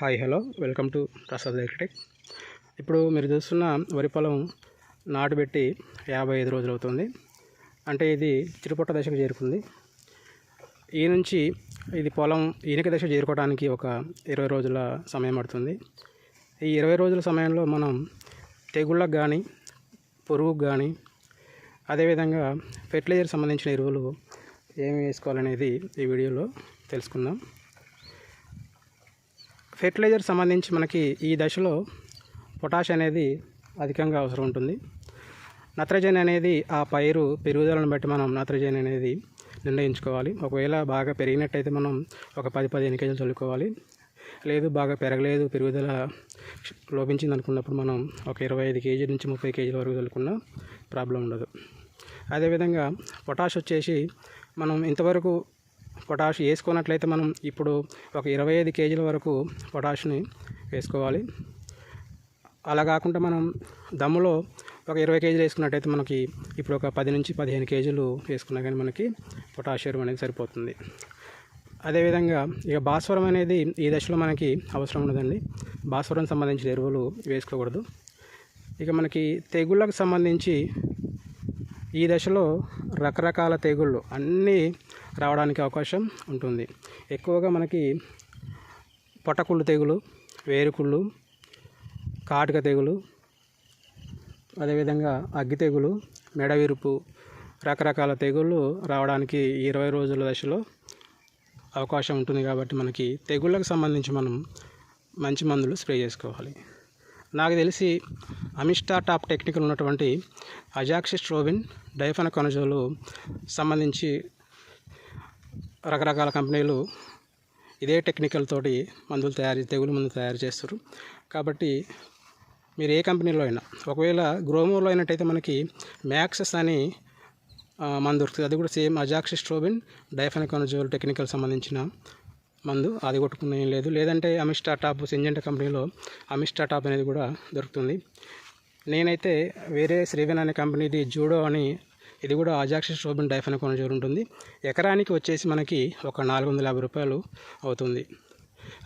Hi hello. Welcome to Prasad agritech ఇప్పుడు మీరు చూస్తున్న వరి పొలం నాటు పెట్టి యాభై ఐదు రోజులు అవుతుంది. అంటే ఇది చిరుపొట్ట దశకు చేరుకుంది. ఈ నుంచి ఇది పొలం ఈనక దశ చేరుకోవడానికి ఒక ఇరవై రోజుల సమయం పడుతుంది. ఈ ఇరవై రోజుల సమయంలో మనం తెగుళ్ళకు కానీ పురుగుకు కానీ అదేవిధంగా ఫెర్టిలైజర్ సంబంధించిన ఎరువులు ఏమి వేసుకోవాలనేది ఈ వీడియోలో తెలుసుకుందాం. ఫెర్టిలైజర్ సంబంధించి మనకి ఈ దశలో పొటాష్ అనేది అధికంగా అవసరం ఉంటుంది. నత్రజని అనేది ఆ పైరు పెరుగుదలను బట్టి మనం నత్రజని అనేది నిర్ణయించుకోవాలి. ఒకవేళ బాగా పెరిగినట్టయితే మనం ఒక పది పదిహేను కేజీలు చల్లుకోవాలి. లేదు బాగా పెరగలేదు పెరుగుదల లోపించింది అనుకున్నప్పుడు మనం ఒక ఇరవై ఐదు కేజీ నుంచి ముప్పై కేజీల వరకు చల్లుకున్న ప్రాబ్లం ఉండదు. అదేవిధంగా పొటాష్ వచ్చేసి మనం ఇంతవరకు పొటాష్ వేసుకున్నట్లయితే మనం ఇప్పుడు ఒక ఇరవై ఐదు కేజీల వరకు పొటాష్ని వేసుకోవాలి. అలా కాకుండా మనం దమ్ములో ఒక ఇరవై కేజీలు వేసుకున్నట్టయితే మనకి ఇప్పుడు ఒక పది నుంచి పదిహేను కేజీలు వేసుకున్నా కానీ మనకి పొటాషియం అనేది సరిపోతుంది. అదేవిధంగా ఇక భాస్వరం అనేది ఈ దశలో మనకి అవసరం ఉండదండి. భాస్వరం సంబంధించిన ఎరువులు వేసుకోకూడదు. ఇక మనకి తెగుళ్ళకు సంబంధించి ఈ దశలో రకరకాల తెగుళ్ళు అన్నీ రావడానికి అవకాశం ఉంటుంది. ఎక్కువగా మనకి పొటకుళ్ళు తెగులు వేరుకుళ్ళు కాటుక తెగులు అదేవిధంగా అగ్గి తెగులు మెడ విరుపు రకరకాల తెగుళ్ళు రావడానికి ఇరవై రోజుల దశలో అవకాశం ఉంటుంది కాబట్టి మనకి తెగుళ్ళకు సంబంధించి మనం మంచి మందులు స్ప్రే చేసుకోవాలి. నాకు తెలిసి అమిస్టా టాప్ టెక్నికల్ ఉన్నటువంటి అజాక్సిస్ట్రోవిన్ డైఫన కొనజోలు సంబంధించి రకరకాల కంపెనీలు ఇదే టెక్నికల్ తోటి మందులు తయారు తెగులు మందులు తయారు చేస్తారు. కాబట్టి మీరు ఏ కంపెనీలో అయినా ఒకవేళ గ్రోమోలో అయినట్టయితే మనకి మ్యాక్సెస్ అని మందు దొరుకుతుంది. అది కూడా సేమ్ అజాక్సిస్ట్రోబిన్ డైఫెనకానజోల్ టెక్నికల్ సంబంధించిన మందు అది కొట్టుకున్న ఏం లేదు. లేదంటే అమిస్టా టాప్ సింజెంట కంపెనీలో అమిస్టా టాప్ అనేది కూడా దొరుకుతుంది. నేనైతే వేరే శ్రీవెన్ అనే కంపెనీది జూడో అని ఇది కూడా అజాక్సిస్ట్రోబిన్ డైఫెనకానజోల్ ఉంటుంది. ఎకరానికి వచ్చేసి మనకి ఒక నాలుగు వందల యాభై రూపాయలు అవుతుంది.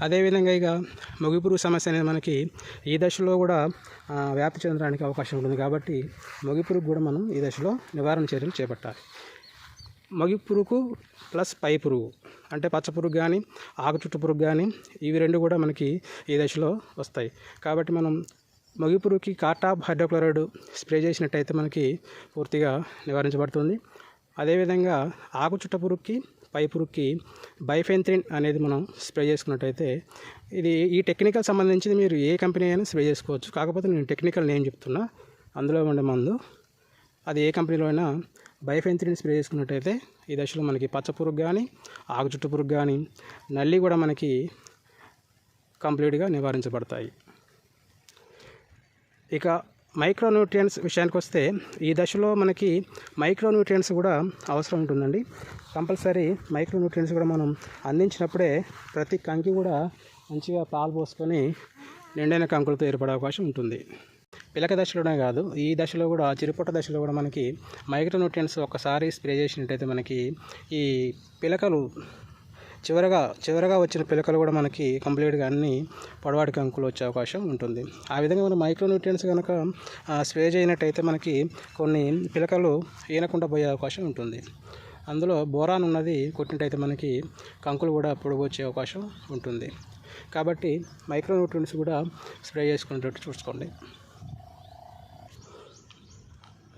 అదేవిధంగా ఇక మొగిపురుగు సమస్య అనేది మనకి ఈ దశలో కూడా వ్యాప్తి చెందడానికి అవకాశం ఉంటుంది. కాబట్టి మొగిపురుగు కూడా మనం ఈ దశలో నివారణ చర్యలు చేపట్టాలి. మొగి పురుగు ప్లస్ పై పురుగు అంటే పచ్చ పురుగు కానీ ఆకు చుట్టు పురుగు కానీ ఇవి రెండు కూడా మనకి ఈ దశలో వస్తాయి. కాబట్టి మనం మొగి పురుగుకి కాటాప్ హైడ్రోక్లోరైడ్ స్ప్రే చేసినట్టయితే మనకి పూర్తిగా నివారించబడుతుంది. అదేవిధంగా ఆకు చుట్ట పురుగుకి పై పురుగుకి బైఫెంత్రిన్ అనేది మనం స్ప్రే చేసుకున్నట్టయితే ఇది ఈ టెక్నికల్ సంబంధించింది మీరు ఏ కంపెనీ అయినా స్ప్రే చేసుకోవచ్చు. కాకపోతే నేను టెక్నికల్ నేమ్ చెప్తున్నా. అందులో ఉండే మందు అది ఏ కంపెనీలో అయినా బైఫెంత్రిన్ స్ప్రే చేసుకున్నట్టయితే ఈ దశలో మనకి పచ్చ పురుగు కానీ ఆకు చుట్టు పురుగు కానీ నల్లి కూడా మనకి కంప్లీట్గా నివారించబడతాయి. ఇక మైక్రోన్యూట్రియంట్స్ విషయానికి వస్తే ఈ దశలో మనకి మైక్రోన్యూట్రియంట్స్ కూడా అవసరం ఉంటుందండి. కంపల్సరీ మైక్రోన్యూట్రియంట్స్ కూడా మనం అందించినప్పుడే ప్రతి కంకి కూడా మంచిగా పాలు పోసుకొని నిండైన కంకులతో ఏర్పడే అవకాశం ఉంటుంది. పిలక దశలోనే కాదు ఈ దశలో కూడా చిరుపొట్ట దశలో కూడా మనకి మైక్రోన్యూట్రియంట్స్ ఒకసారి స్ప్రే చేసినట్టయితే మనకి ఈ పిలకలు చివరగా చివరగా వచ్చిన పిలకలు కూడా మనకి కంప్లీట్గా అన్ని పొడవాటి కంకులు వచ్చే అవకాశం ఉంటుంది. ఆ విధంగా మనం మైక్రోన్యూట్రియన్స్ కనుక స్ప్రే చేయనట్టయితే మనకి కొన్ని పిలకలు ఈనకుండా పోయే అవకాశం ఉంటుంది. అందులో బోరాన్ ఉన్నది కొట్టినట్టయితే మనకి కంకులు కూడా పొడుగు వచ్చే అవకాశం ఉంటుంది. కాబట్టి మైక్రోన్యూట్రియన్స్ కూడా స్ప్రే చేసుకునేటట్టు చూసుకోండి.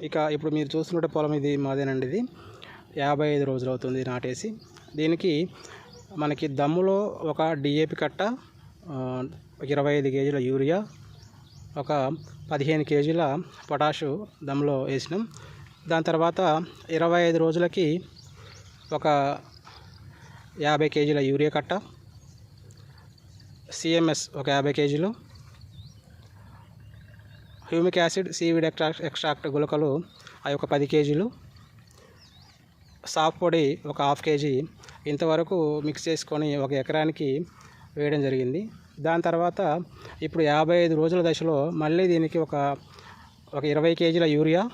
ఇక ఇప్పుడు మీరు చూస్తున్న పొలం ఇది మాదేనండి ఇది. యాభై ఐదు రోజులు అవుతుంది నాటేసి. దీనికి మనకి దమ్ములో ఒక డిఏపి కట్ట ఇరవై ఐదు కేజీల యూరియా ఒక పదిహేను కేజీల పొటాషు దమ్ములో వేసినాం. దాని తర్వాత ఇరవై ఐదు రోజులకి ఒక యాభై కేజీల యూరియా కట్ట సిఎంఎస్ ఒక యాభై కేజీలు humic acid seaweed extract extract గులకలు అవి ఒక పది కేజీలు. సాఫ్ పొడి ఒక హాఫ్ కేజీ. ఇంతవరకు మిక్స్ చేసుకొని ఒక ఎకరానికి వేయడం జరిగింది. దాని తర్వాత ఇప్పుడు యాభై ఐదు రోజుల దశలో మళ్ళీ దీనికి ఒక ఒక ఇరవై కేజీల యూరియా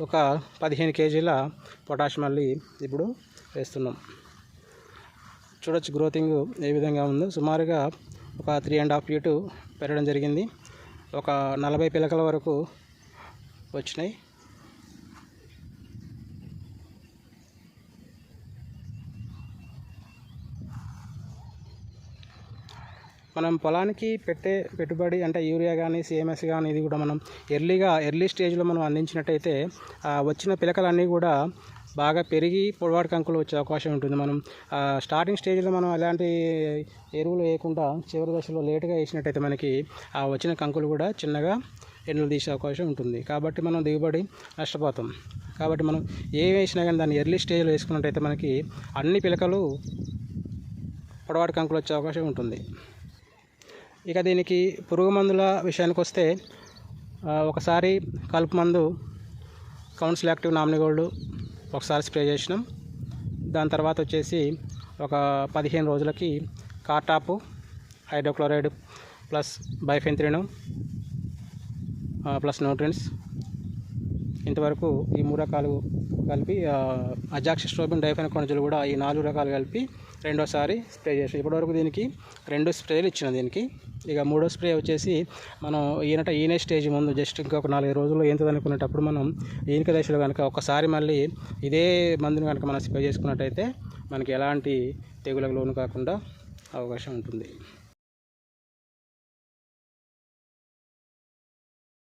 ఒక పదిహేను కేజీల పొటాష్ మళ్ళీ ఇప్పుడు వేస్తున్నాం. చూడొచ్చు గ్రోతింగ్ ఏ విధంగా ఉందో. సుమారుగా ఒక త్రీ అండ్ హాఫ్ ఫీటు పెరగడం జరిగింది. ఒక నలభై పిలకల వరకు వచ్చినాయి. మనం పొలానికి పెట్టే పెట్టుబడి అంటే యూరియా కానీ సిఎంఎస్ కానీ ఇది కూడా మనం ఎర్లీగా ఎర్లీ స్టేజ్లో మనం అందించినట్టయితే వచ్చిన పిలకలన్నీ కూడా బాగా పెరిగి పొడవాటి కంకులు వచ్చే అవకాశం ఉంటుంది. మనం స్టార్టింగ్ స్టేజ్లో మనం ఎలాంటి ఎరువులు వేయకుండా చివరి దశలో లేటుగా వేసినట్టయితే మనకి ఆ వచ్చిన కంకులు కూడా చిన్నగా ఎండలు తీసే అవకాశం ఉంటుంది. కాబట్టి మనం దిగుబడి నష్టపోతాం. కాబట్టి మనం ఏ వేసినా కానీ దాన్ని ఎర్లీ స్టేజ్లో వేసుకున్నట్టయితే మనకి అన్ని పిలకలు పొడవాటి కంకులు వచ్చే అవకాశం ఉంటుంది. ఇక దీనికి పురుగు మందుల విషయానికి వస్తే ఒకసారి కలుపు మందు కౌన్సిల్ యాక్టివ్ నామినీ గోల్డ్ ఒకసారి స్ప్రే చేసినాం. దాని తర్వాత వచ్చేసి ఒక పదిహేను రోజులకి cartap hydrochloride plus bifenthrin plus nutrients. ఇంతవరకు ఈ మూడు రకాలు కలిపి అజాక్సిస్ట్రోబిన్ డైఫెన్ కొనజులు కూడా ఈ నాలుగు రకాలు కలిపి రెండోసారి స్ప్రే చేసాం ఇప్పటివరకు దీనికి రెండు స్ప్రేలు ఇచ్చిన దీనికి. ఇక మూడో స్ప్రే వచ్చేసి మనం ఈనట ఈనే స్టేజ్ ముందు జస్ట్ ఇంకొక నాలుగైదు రోజుల్లో ఏంటది అనుకునేటప్పుడు మనం ఈనిక దశలో కనుక ఒకసారి మళ్ళీ ఇదే మందుని కనుక మనం స్ప్రే చేసుకున్నట్టయితే మనకి ఎలాంటి తెగులకు లోను కాకుండా అవకాశం ఉంటుంది.